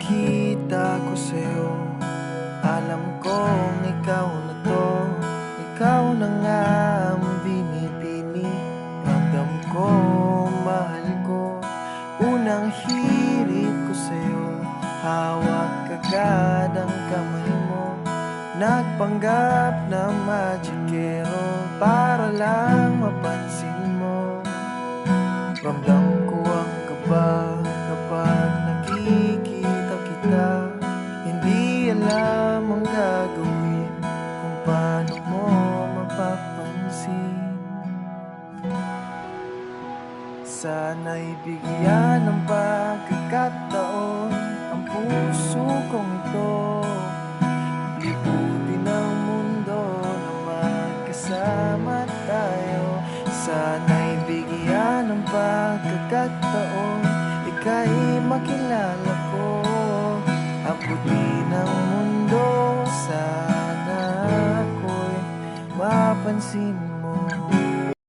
nakikita ko sa'yo. Alam kong ikaw na to. Ikaw na nga ang binipili Ramdam ko, mahal ko. Unang hirit ko sa'yo. Hawak agad ang kamay mo. Nagpanggap na magikero Para lang mapansin mo. Ramdam kita Hindi alam ang gagawin Kung paano mo mapapansin. Sana'y bigyan ng pagkakataon Ang puso kong ito. Libutin ang mundo na magkasama tayo. Sana'y bigyan ng pagkakataon Ika'y makilala ko mapansin mo